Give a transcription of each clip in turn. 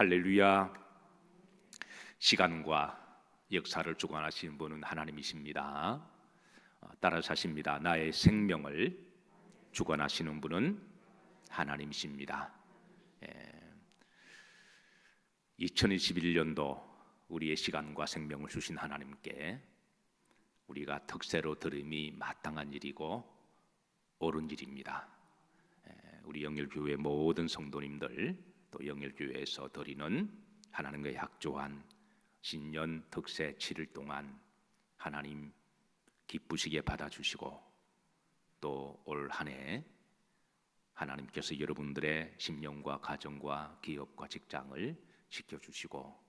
할렐루야. 시간과 역사를 주관하시는 분은 하나님이십니다. 어, 따라 사십니다. 나의 생명을 주관하시는 분은 하나님이십니다. 2021년도 우리의 시간과 생명을 주신 하나님께 우리가 특세로 들음이 마땅한 일이고 옳은 일입니다. 우리 영일교회 모든 성도님들 또 영일교회에서 드리는 하나님과 약조한 신년 특세 7일 동안 하나님 기쁘시게 받아주시고 또 올 한 해 하나님께서 여러분들의 심령과 가정과 기업과 직장을 지켜주시고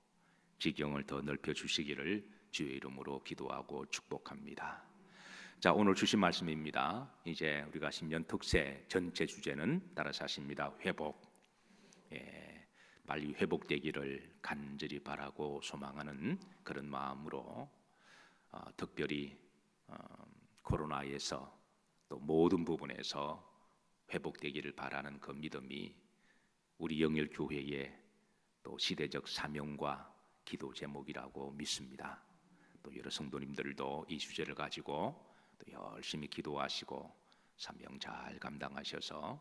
지경을 더 넓혀주시기를 주의 이름으로 기도하고 축복합니다. 자 오늘 주신 말씀입니다. 이제 우리가 신년 특세 전체 주제는 따라서 하십니다. 회복 예, 빨리 회복되기를 간절히 바라고 소망하는 그런 마음으로 어, 특별히 어, 코로나에서 또 모든 부분에서 회복되기를 바라는 그 믿음이 우리 영일 교회의 또 시대적 사명과 기도 제목이라고 믿습니다. 또 여러 성도님들도 이 주제를 가지고 또 열심히 기도하시고 사명 잘 감당하셔서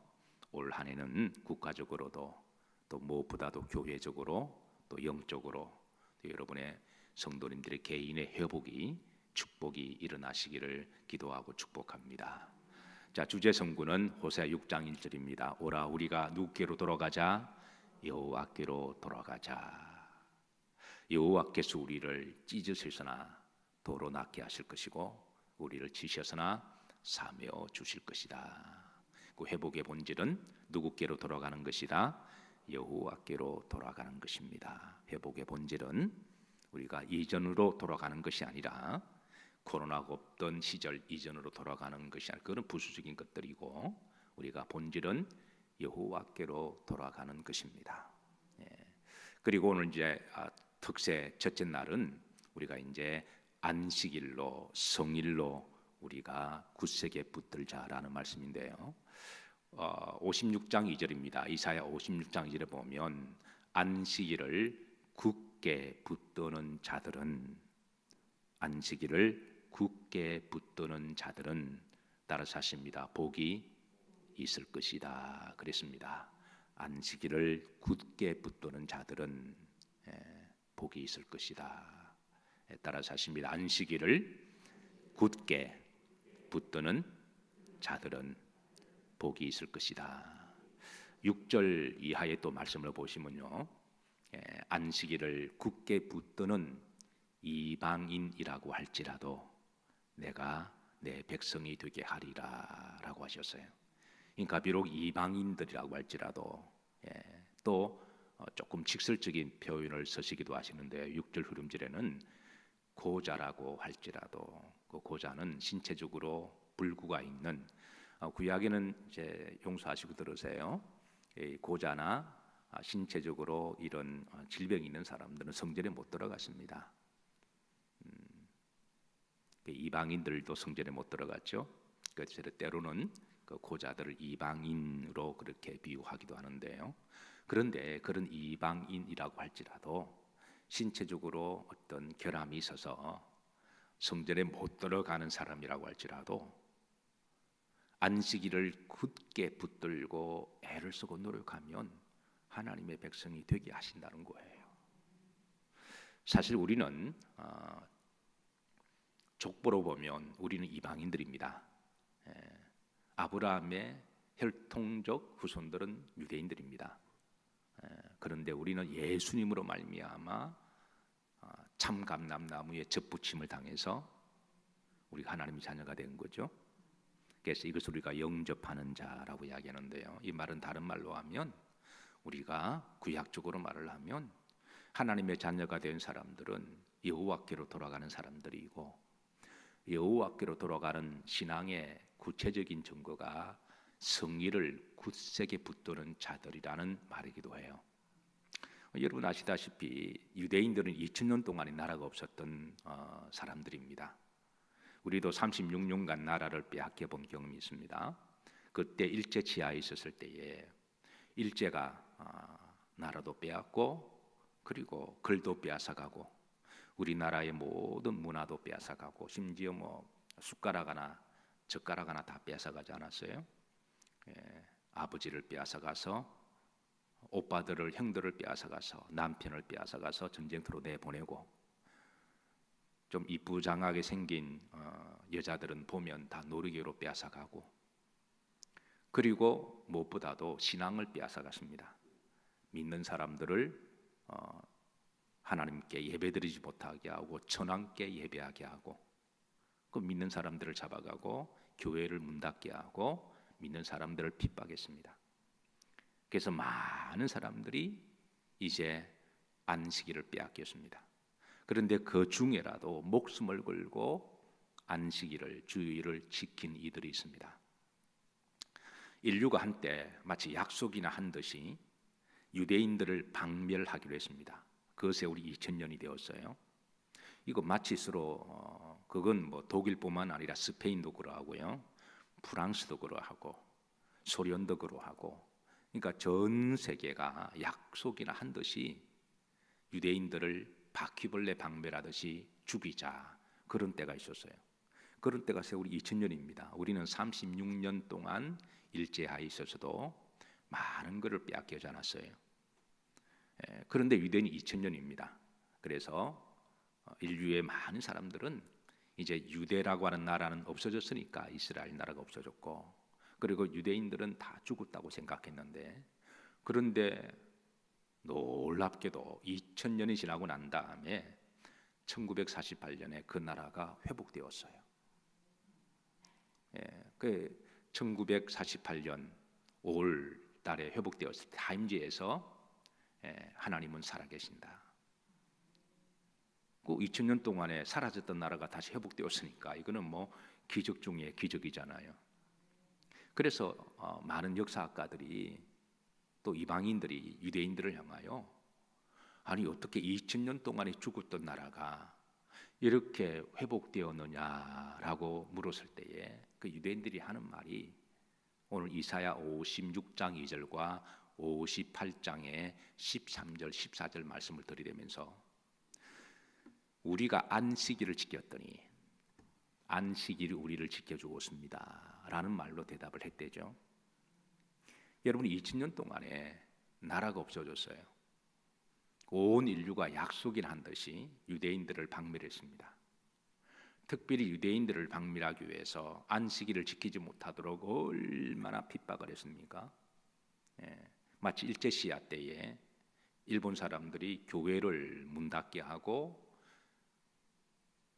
올 한해는 국가적으로도 또 무엇보다도 교회적으로 또 영적으로 또 여러분의 성도님들의 개인의 회복이 축복이 일어나시기를 기도하고 축복합니다. 자 주제 성구는 호세 6장 1절입니다. 오라 우리가 누께로 돌아가자 여호와께로 돌아가자. 여호와께서 우리를 찢으실서나 도로 낫게 하실 것이고 우리를 치셔서나 사며 주실 것이다. 그 회복의 본질은 누구께로 돌아가는 것이다. 여호와께로 돌아가는 것입니다. 회복의 본질은 우리가 이전으로 돌아가는 것이 아니라 코로나가 없던 시절 이전으로 돌아가는 것이 아니라 그런 부수적인 것들이고 우리가 본질은 여호와께로 돌아가는 것입니다. 예. 그리고 오늘 이제 아, 특세 첫째 날은 우리가 이제 안식일로 성일로 우리가 굳세게 붙들자라는 말씀인데요. 어, 56장 2절입니다. 이사야 56장 2절에 보면 안식일을 굳게 붙드는 자들은 안식일을 굳게 붙드는 자들은 따라서 하십니다. 복이 있을 것이다. 그랬습니다. 안식일을 굳게 붙드는 자들은 예, 복이 있을 것이다. 예, 따라서 하십니다. 안식일을 굳게 붙드는 자들은 복이 있을 것이다. 6절 이하의 또 말씀을 보시면요. 예, 안식일을 굳게 붙드는 이방인이라고 할지라도 내가 내 백성이 되게 하리라라고 하셨어요. 그러니까 비록 이방인들이라고 할지라도 예, 또 어, 조금 직설적인 표현을 쓰시기도 하시는데 6절 흐름질에는 고자라고 할지라도 그 고자는 신체적으로 불구가 있는 어, 구약에는 이제 용서하시고 들으세요. 고자나 아, 신체적으로 이런 어, 질병이 있는 사람들은 성전에 못 들어갔습니다. 음, 그 이방인들도 성전에 못 들어갔죠. 그래서 때로는 그 고자들을 이방인으로 그렇게 비유하기도 하는데요. 그런데 그런 이방인이라고 할지라도 신체적으로 어떤 결함이 있어서 성전에 못 들어가는 사람이라고 할지라도 안식일을 굳게 붙들고 애를 쓰고 노력하면 하나님의 백성이 되게 하신다는 거예요. 사실 우리는 어, 족보로 보면 우리는 이방인들입니다. 예, 아브라함의 혈통적 후손들은 유대인들입니다. 예, 그런데 우리는 예수님으로 말미암아 어, 참감람나무의 접붙임을 당해서 우리가 하나님의 자녀가 된 거죠. 그래서 이것을 우리가 영접하는 자라고 이야기하는데요. 이 말은 다른 말로 하면 우리가 구약적으로 말을 하면 하나님의 자녀가 된 사람들은 여호와께로 돌아가는 사람들이고 여호와께로 돌아가는 신앙의 구체적인 증거가 성의를 굳세게 붙드는 자들이라는 말이기도 해요. 여러분 아시다시피 유대인들은 2000년 동안의 나라가 없었던 어, 사람들입니다. 우리도 36년간 나라를 빼앗겨 본 경험이 있습니다. 그때 일제 치하에 있었을 때에 일제가 아, 나라도 빼앗고 그리고 글도 빼앗아가고 우리나라의 모든 문화도 빼앗아가고 심지어 뭐 숟가락 하나 젓가락 하나 다 빼앗아가지 않았어요? 예, 아버지를 빼앗아가서 오빠들을 형들을 빼앗아가서 남편을 빼앗아가서 전쟁터로 내보내고 좀 이쁘장하게 생긴 어, 여자들은 보면 다 노르개로 빼앗아가고 그리고 무엇보다도 신앙을 빼앗아갔습니다. 믿는 사람들을 어, 하나님께 예배드리지 못하게 하고 천왕께 예배하게 하고 그 믿는 사람들을 잡아가고 교회를 문 닫게 하고 믿는 사람들을 핍박했습니다. 그래서 많은 사람들이 이제 안식일을 빼앗겼습니다. 그런데 그 중에라도 목숨을 걸고 안식일을 주일을 지킨 이들이 있습니다. 인류가 한때 마치 약속이나 한 듯이 유대인들을 박멸하기로 했습니다. 그것에 우리 2000년이 되었어요. 이거 마치스로 어, 그건 뭐 독일뿐만 아니라 스페인도 그러하고요. 프랑스도 그러하고 소련도 그러하고 그러니까 전 세계가 약속이나 한 듯이 유대인들을 바퀴벌레 방멸하듯이 죽이자 그런 때가 있었어요. 그런 때가 세월이 2000년입니다. 우리는 36년 동안 일제하에 있어서도 많은 것을 빼앗기지 않았어요. 예, 그런데 유대인이 2000년입니다. 그래서 어, 인류의 많은 사람들은 이제 유대라고 하는 나라는 없어졌으니까 이스라엘 나라가 없어졌고 그리고 유대인들은 다 죽었다고 생각했는데 그런데 놀랍게도 2000년이 지나고 난 다음에 1948년에 그 나라가 회복되었어요. 예, 그 1948년 5월 달에 회복되었을 때 타임지에서 예, 하나님은 살아계신다. 그 2000년 동안에 사라졌던 나라가 다시 회복되었으니까 이거는 뭐 기적 중에 기적이잖아요. 그래서 어, 많은 역사학가들이 또 이방인들이 유대인들을 향하여 아니 어떻게 2000년 동안에 죽었던 나라가 이렇게 회복되었느냐라고 물었을 때에 그 유대인들이 하는 말이 오늘 이사야 56장 2절과 58장의 13절 14절 말씀을 드리면서 우리가 안식일을 지켰더니 안식일이 우리를 지켜 주었습니다라는 말로 대답을 했대죠. 여러분 2000년 동안에 나라가 없어졌어요. 온 인류가 약속인 한 듯이 유대인들을 박멸했습니다. 특별히 유대인들을 박멸하기 위해서 안식일을 지키지 못하도록 얼마나 핍박을 했습니까? 예, 마치 일제 시야 때에 일본 사람들이 교회를 문 닫게 하고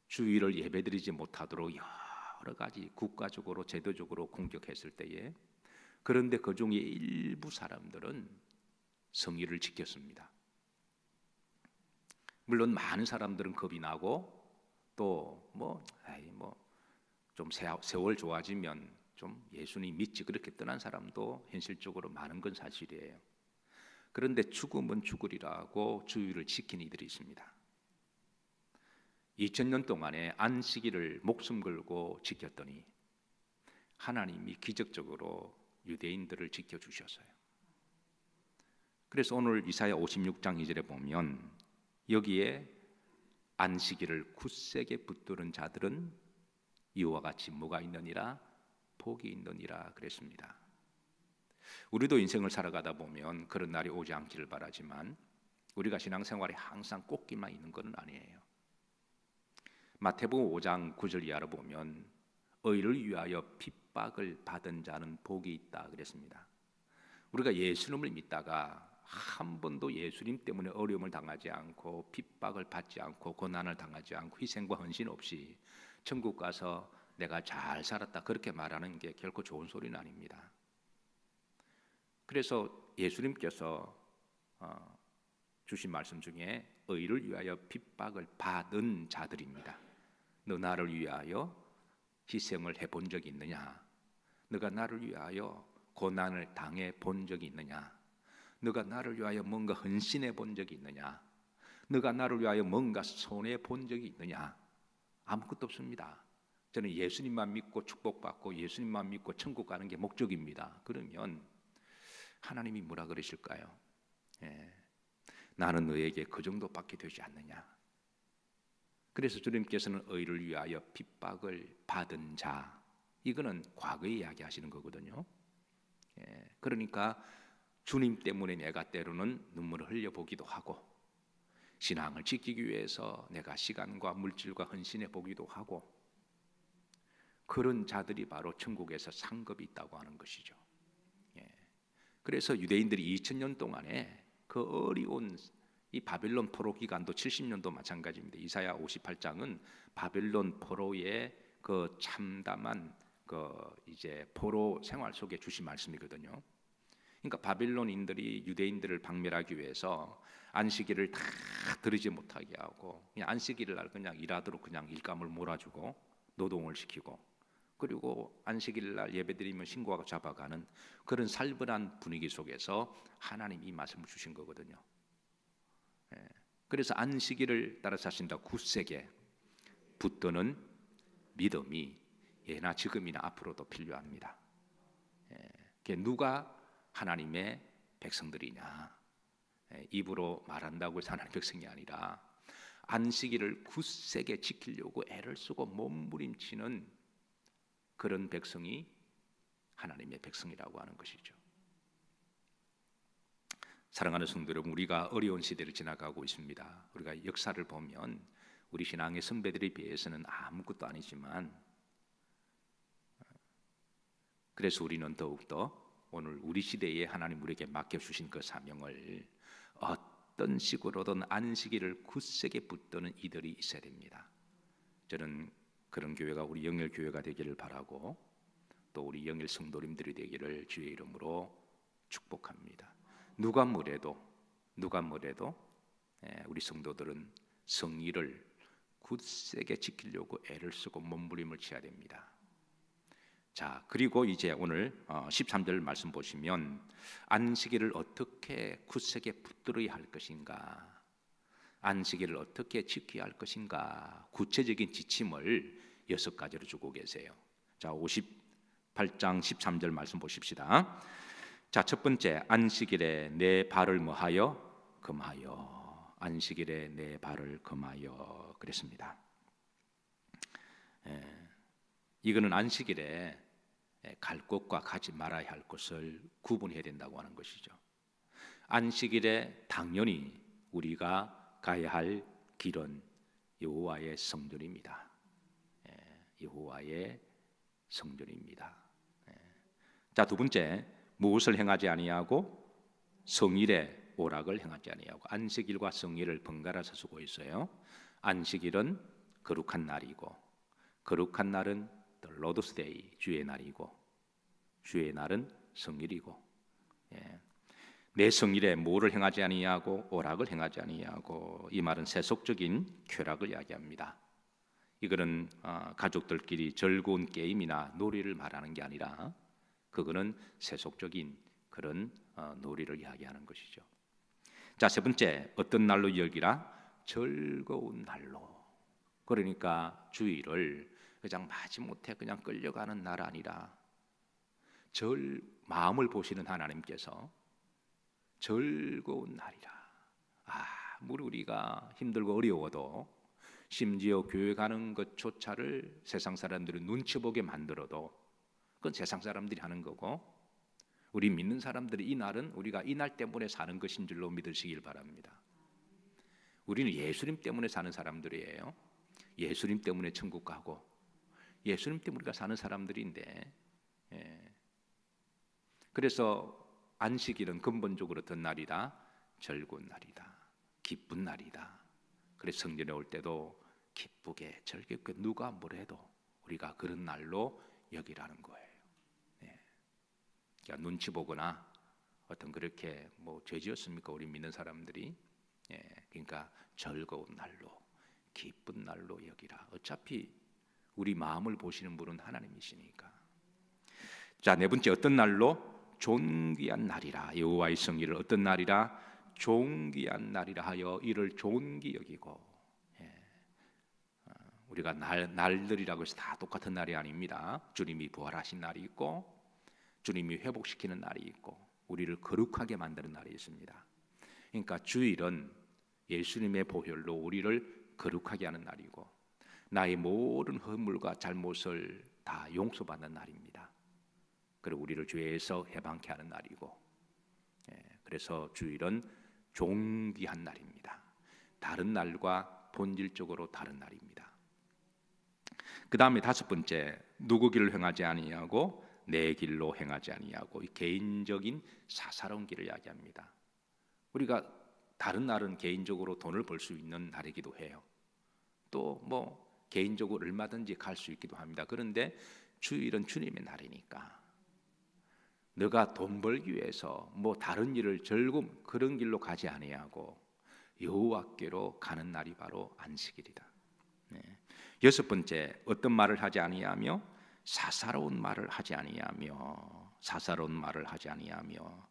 주일을 예배드리지 못하도록 여러 가지 국가적으로 제도적으로 공격했을 때에 그런데 그 중에 일부 사람들은 성의를 지켰습니다. 물론 많은 사람들은 겁이 나고 또뭐 뭐좀 세월 좋아지면 좀 예수님 믿지 그렇게 떠난 사람도 현실적으로 많은 건 사실이에요. 그런데 죽음은 죽으리라고 주의를 지킨 이들이 있습니다. 2000년 동안에 안식일을 목숨 걸고 지켰더니 하나님이 기적적으로 유대인들을 지켜 주셨어요. 그래서 오늘 이사야 56장 2절에 보면 여기에 안식일을 굳세게 붙드는 자들은 이와 같이 뭐가 있느니라 복이 있느니라 그랬습니다. 우리도 인생을 살아가다 보면 그런 날이 오지 않기를 바라지만 우리가 신앙생활에 항상 꽃기만 있는 것은 아니에요. 마태복음 5장 9절 이하로 보면 의를 위하여 핍 박을 받은 자는 복이 있다 그랬습니다. 우리가 예수님을 믿다가 한 번도 예수님 때문에 어려움을 당하지 않고 핍박을 받지 않고 고난을 당하지 않고 희생과 헌신 없이 천국 가서 내가 잘 살았다 그렇게 말하는 게 결코 좋은 소리는 아닙니다. 그래서 예수님께서 어, 주신 말씀 중에 의를 위하여 핍박을 받은 자들입니다. 너 나를 위하여 희생을 해 본 적이 있느냐? 너가 나를 위하여 고난을 당해 본 적이 있느냐? 너가 나를 위하여 뭔가 헌신해 본 적이 있느냐? 너가 나를 위하여 뭔가 손해 본 적이 있느냐? 아무것도 없습니다. 저는 예수님만 믿고 축복받고 예수님만 믿고 천국 가는 게 목적입니다. 그러면 하나님이 뭐라 그러실까요? 예. 나는 너에게 그 정도밖에 되지 않느냐. 그래서 주님께서는 의를 위하여 핍박을 받은 자 이거는 과거에 이야기 하시는 거거든요. 예, 그러니까 주님 때문에 내가 때로는 눈물을 흘려 보기도 하고 신앙을 지키기 위해서 내가 시간과 물질과 헌신해 보기도 하고 그런 자들이 바로 천국에서 상급이 있다고 하는 것이죠. 예. 그래서 유대인들이 2000년 동안에 그 어려운 이 바벨론 포로 기간도 70년도 마찬가지입니다. 이사야 58장은 바벨론 포로의 그 참담한 그 이제 포로 생활 속에 주신 말씀이거든요. 그러니까 바빌론인들이 유대인들을 박멸하기 위해서 안식일을 다 들이지 못하게 하고 그냥 안식일을 날 그냥 일하도록 그냥 일감을 몰아주고 노동을 시키고 그리고 안식일 날 예배드리면 신고하고 잡아가는 그런 살벌한 분위기 속에서 하나님 이 말씀을 주신 거거든요. 예. 그래서 안식일을 따라서 하신다 굳세게 붙드는 믿음이 예나 지금이나 앞으로도 필요합니다. 예. 누가 하나님의 백성들이냐? 예, 입으로 말한다고 해서 하나님 백성이 아니라 안식일을 굳세게 지키려고 애를 쓰고 몸부림치는 그런 백성이 하나님의 백성이라고 하는 것이죠. 사랑하는 성도 여러분, 우리가 어려운 시대를 지나가고 있습니다. 우리가 역사를 보면 우리 신앙의 선배들에 비해서는 아무것도 아니지만 그래서 우리는 더욱더 오늘 우리 시대에 하나님 우리에게 맡겨 주신 그 사명을 어떤 식으로든 안식일을 굳세게 붙드는 이들이 있어야 됩니다. 저는 그런 교회가 우리 영일 교회가 되기를 바라고 또 우리 영일 성도님들이 되기를 주의 이름으로 축복합니다. 누가 뭐래도 누가 뭐래도 예, 우리 성도들은 성의를 굳세게 지키려고 애를 쓰고 몸부림을 쳐야 됩니다. 자, 그리고 이제 오늘 13절 어, 말씀 보시면 안식일을 어떻게 굳세게 붙들어야 할 것인가? 안식일을 어떻게 지켜야 할 것인가? 구체적인 지침을 여섯 가지로 주고 계세요. 자, 58장 13절 말씀 보십시다. 자, 첫 번째 안식일에 내 발을 뭐하여 금하여 안식일에 내 발을 금하여 그랬습니다. 예, 이거는 안식일에 갈 곳과 가지 말아야 할 곳을 구분해야 된다고 하는 것이죠. 안식일에 당연히 우리가 가야 할 길은 여호와의 성전입니다. 예, 여호와의 성전입니다. 예. 자, 두 번째 무엇을 행하지 아니하고 성일에 오락을 행하지 아니하고 안식일과 성일을 번갈아서 쓰고 있어요. 안식일은 거룩한 날이고 거룩한 날은 로드스데이 주의 날이고 주의 날은 성일이고 예. 내 성일에 뭐를 행하지 아니하고 오락을 행하지 아니하고 이 말은 세속적인 쾌락을 이야기합니다. 이거는 어, 가족들끼리 즐거운 게임이나 놀이를 말하는 게 아니라 그거는 세속적인 그런 어, 놀이를 이야기하는 것이죠. 자, 세 번째 어떤 날로 여기라? 즐거운 날로. 그러니까 주의를 그냥 마지못해 그냥 끌려가는 날 아니라 절 마음을 보시는 하나님께서 즐거운 날이라. 아, 우리가 힘들고 어려워도 심지어 교회 가는 것조차를 세상 사람들은 눈치 보게 만들어도 그건 세상 사람들이 하는 거고 우리 믿는 사람들이 이 날은 우리가 이 날 때문에 사는 것인 줄로 믿으시길 바랍니다. 우리는 예수님 때문에 사는 사람들이에요. 예수님 때문에 천국 가고 예수님 때문에 우리가 사는 사람들인데 예. 그래서 안식일은 근본적으로 어떤 날이다? 즐거운 날이다. 기쁜 날이다. 그래서 성전에 올 때도 기쁘게 즐겁게 누가 뭐래도 우리가 그런 날로 여기라는 거예요. 그러니까 눈치 보거나 어떤 그렇게 뭐 죄지었습니까? 우리 믿는 사람들이 예, 그러니까 즐거운 날로 기쁜 날로 여기라. 어차피 우리 마음을 보시는 분은 하나님이시니까. 자, 네 번째 어떤 날로 존귀한 날이라. 여호와의 성일을 어떤 날이라 존귀한 날이라 하여 이를 존귀 여기고. 예. 어, 우리가 날 날들이라고 해서 다 똑같은 날이 아닙니다. 주님이 부활하신 날이 있고 주님이 회복시키는 날이 있고 우리를 거룩하게 만드는 날이 있습니다. 그러니까 주일은 예수님의 보혈로 우리를 거룩하게 하는 날이고 나의 모든 허물과 잘못을 다 용서받는 날입니다. 그리고 우리를 죄에서 해방케 하는 날이고 예, 그래서 주일은 존귀한 날입니다. 다른 날과 본질적으로 다른 날입니다. 그 다음에 다섯 번째 누구 길을 행하지 아니하고 내 길로 행하지 아니하고 개인적인 사사로운 길을 이야기합니다. 우리가 다른 날은 개인적으로 돈을 벌 수 있는 날이기도 해요. 또 뭐 개인적으로 얼마든지 갈 수 있기도 합니다. 그런데 주일은 주님의 날이니까 너가 돈 벌기 위해서 뭐 다른 일을 즐거움 그런 길로 가지 아니하고 여호와께로 가는 날이 바로 안식일이다. 네. 여섯 번째 어떤 말을 하지 아니하며 사사로운 말을 하지 아니하며 사사로운 말을 하지 아니하며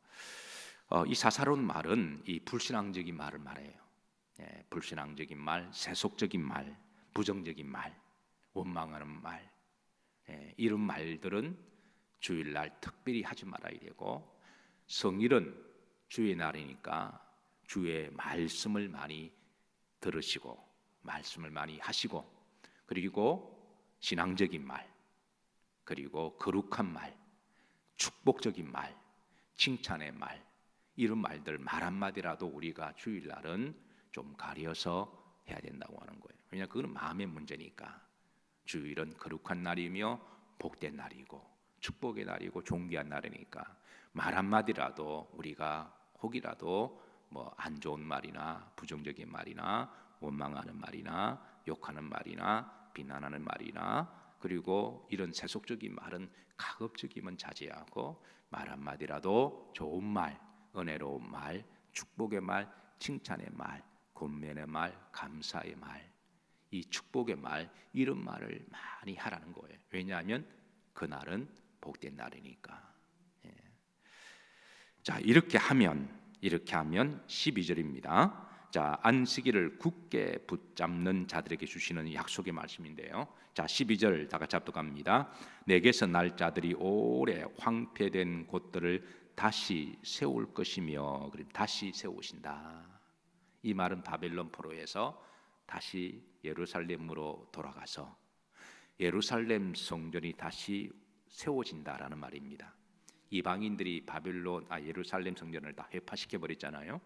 어, 이 사사로운 말은 이 불신앙적인 말을 말해요. 예, 불신앙적인 말, 세속적인 말, 부정적인 말, 원망하는 말 예, 이런 말들은 주일날 특별히 하지 말아야 되고 성일은 주의 날이니까 주의 말씀을 많이 들으시고 말씀을 많이 하시고 그리고 신앙적인 말 그리고 거룩한 말 축복적인 말 칭찬의 말 이런 말들 말 한마디라도 우리가 주일날은 좀 가려서 해야 된다고 하는 거예요. 왜냐 그건 마음의 문제니까 주일은 거룩한 날이며 복된 날이고 축복의 날이고 존귀한 날이니까 말 한마디라도 우리가 혹이라도 뭐 안 좋은 말이나 부정적인 말이나 원망하는 말이나 욕하는 말이나 비난하는 말이나 그리고 이런 세속적인 말은 가급적이면 자제하고 말 한마디라도 좋은 말, 은혜로운 말, 축복의 말, 칭찬의 말, 권면의 말, 감사의 말, 이 축복의 말 이런 말을 많이 하라는 거예요. 왜냐하면 그날은 복된 날이니까. 예. 자 이렇게 하면 이렇게 하면 12절입니다. 자 안식일을 굳게 붙잡는 자들에게 주시는 약속의 말씀인데요. 자 12절 다 같이 합독합니다. 내게서 날짜들이 오래 황폐된 곳들을 다시 세울 것이며 다시 세우신다. 이 말은 바벨론 포로에서 다시 예루살렘으로 돌아가서 예루살렘 성전이 다시 세워진다라는 말입니다. 이방인들이 바벨론 아 예루살렘 성전을 다 회파시켜 버렸잖아요.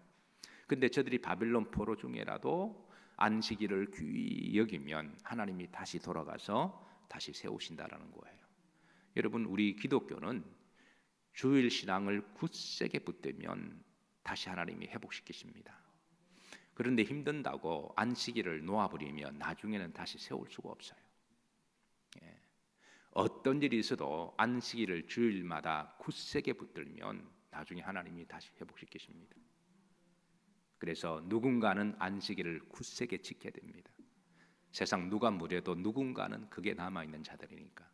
근데 저들이 바벨론 포로 중에라도 안식일을 귀히 여기면 하나님이 다시 돌아가서 다시 세우신다라는 거예요. 여러분 우리 기독교는 주일 신앙을 굳세게 붙들면 다시 하나님이 회복시키십니다. 그런데 힘든다고 안식일을 놓아버리면 나중에는 다시 세울 수가 없어요. 예. 어떤 일이 있어도 안식일을 주일마다 굳세게 붙들면 나중에 하나님이 다시 회복시키십니다. 그래서 누군가는 안식일을 굳세게 지켜야 됩니다. 세상 누가 무려도 누군가는 그게 남아 있는 자들이니까.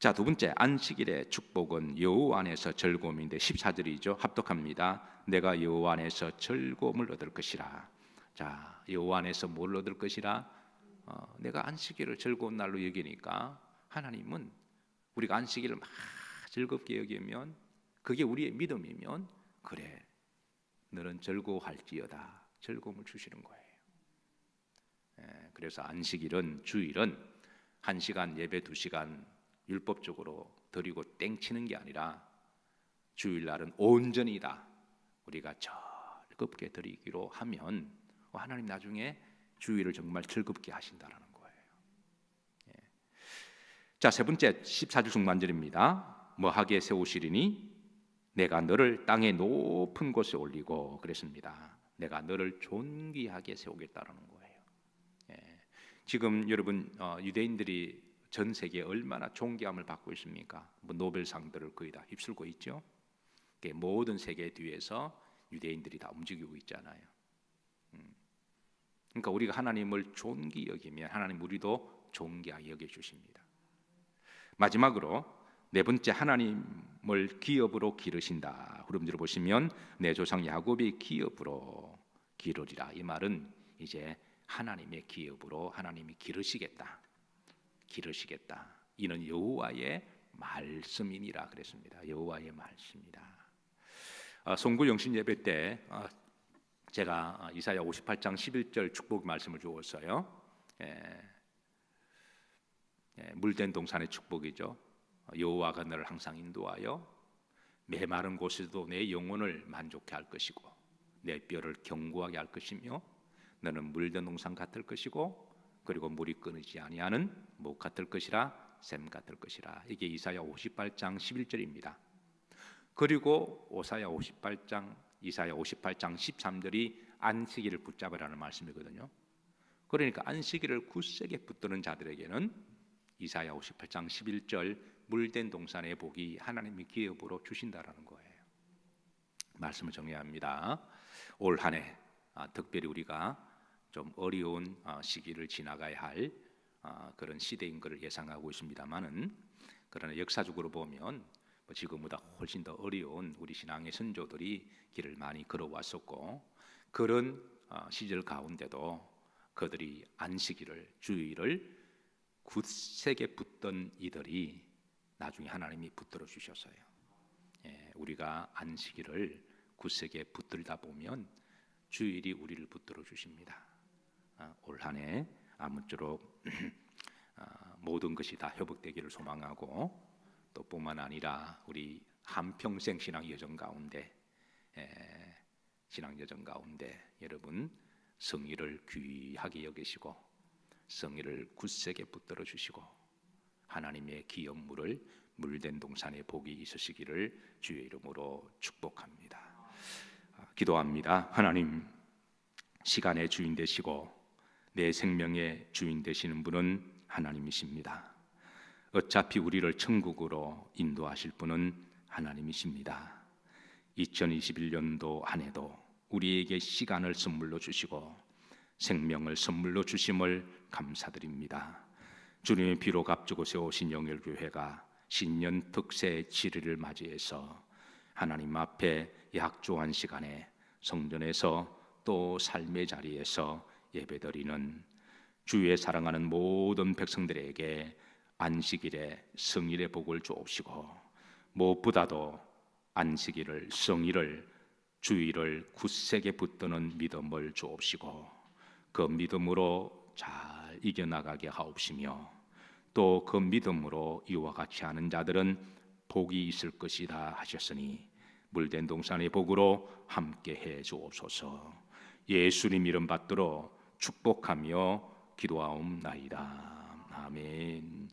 자, 두 번째 안식일의 축복은 여호와 안에서 즐거움인데 14절이죠. 합독합니다. 내가 여호와 안에서 즐거움을 얻을 것이라. 자, 여호와 안에서 뭘 얻을 것이라? 어, 내가 안식일을 즐거운 날로 여기니까 하나님은 우리가 안식일을 막 즐겁게 여기면 그게 우리의 믿음이면 그래 너는 즐거워할지어다 즐거움을 주시는 거예요. 예, 그래서 안식일은 주일은 한 시간 예배 두 시간 율법적으로 드리고 땡치는 게 아니라 주일날은 온전히 다 우리가 즐겁게 드리기로 하면 하나님 나중에 주일을 정말 즐겁게 하신다라는 거예요. 예. 자, 세 번째 14절 중반절입니다. 뭐하게 세우시리니 내가 너를 땅의 높은 곳에 올리고 그랬습니다. 내가 너를 존귀하게 세우겠다라는 거예요. 예. 지금 여러분 어, 유대인들이 전 세계에 얼마나 존귀함을 받고 있습니까? 뭐 노벨상들을 거의 다 휩쓸고 있죠. 모든 세계 뒤에서 유대인들이 다 움직이고 있잖아요. 음. 그러니까 우리가 하나님을 존귀 여기면 하나님 우리도 존귀하게 여겨 주십니다. 마지막으로 네 번째 하나님을 기업으로 기르신다. 후렴들을 보시면 내 조상 야곱이 기업으로 기르리라. 이 말은 이제 하나님의 기업으로 하나님이 기르시겠다. 기르시겠다. 이는 여호와의 말씀이니라 그랬습니다. 여호와의 말씀이다. 아, 송구 영신 예배 때 아, 제가 아, 이사야 58장 11절 축복 말씀을 주었어요. 예, 예, 물된 동산의 축복이죠. 여호와가 너를 항상 인도하여 메마른 곳에도 내 영혼을 만족해 할 것이고 내 뼈를 견고하게 할 것이며 너는 물된 동산 같을 것이고 그리고 물이 끊이지 아니하는 목 같을 것이라 샘 같을 것이라 이게 이사야 58장 11절입니다. 그리고 오사야 58장 이사야 58장 13절이 안식일을 붙잡으라는 말씀이거든요. 그러니까 안식일을 굳세게 붙드는 자들에게는 이사야 58장 11절 물된 동산의 복이 하나님의 기업으로 주신다라는 거예요. 말씀을 정리합니다. 올 한해 아, 특별히 우리가 좀 어려운 아, 시기를 지나가야 할 아, 그런 시대인 것을 예상하고 있습니다만은 그러나 역사적으로 보면 뭐 지금보다 훨씬 더 어려운 우리 신앙의 선조들이 길을 많이 걸어왔었고 그런 어, 시절 가운데도 그들이 안식일을 주일을 굳세게 붙던 이들이 나중에 하나님이 붙들어 주셨어요. 예, 우리가 안식일을 굳세게 붙들다 보면 주일이 우리를 붙들어 주십니다. 아, 올 한해 아무쪼록 아, 모든 것이 다 회복되기를 소망하고 또 뿐만 아니라 우리 한평생 신앙 여정 가운데 에, 신앙 여정 가운데 여러분 성의를 귀하게 여기시고 성의를 굳세게 붙들어 주시고 하나님의 기업물을 물된 동산에 복이 있으시기를 주의 이름으로 축복합니다. 아, 기도합니다. 하나님 시간의 주인 되시고 내 생명의 주인 되시는 분은 하나님이십니다. 어차피 우리를 천국으로 인도하실 분은 하나님이십니다. 2021년도 한 해도 우리에게 시간을 선물로 주시고 생명을 선물로 주심을 감사드립니다. 주님의 피로 값주고 세우신 영일교회가 신년 특세 7일을 맞이해서 하나님 앞에 약조한 시간에 성전에서 또 삶의 자리에서 예배드리는 주의 사랑하는 모든 백성들에게 안식일에 성일의 복을 주옵시고 무엇보다도 안식일을 성일을 주일을 굳세게 붙드는 믿음을 주옵시고 그 믿음으로 잘 이겨나가게 하옵시며 또 그 믿음으로 이와 같이 하는 자들은 복이 있을 것이다 하셨으니 물된 동산의 복으로 함께 해 주옵소서 예수님 이름 받들어 축복하며 기도하옵나이다 아멘.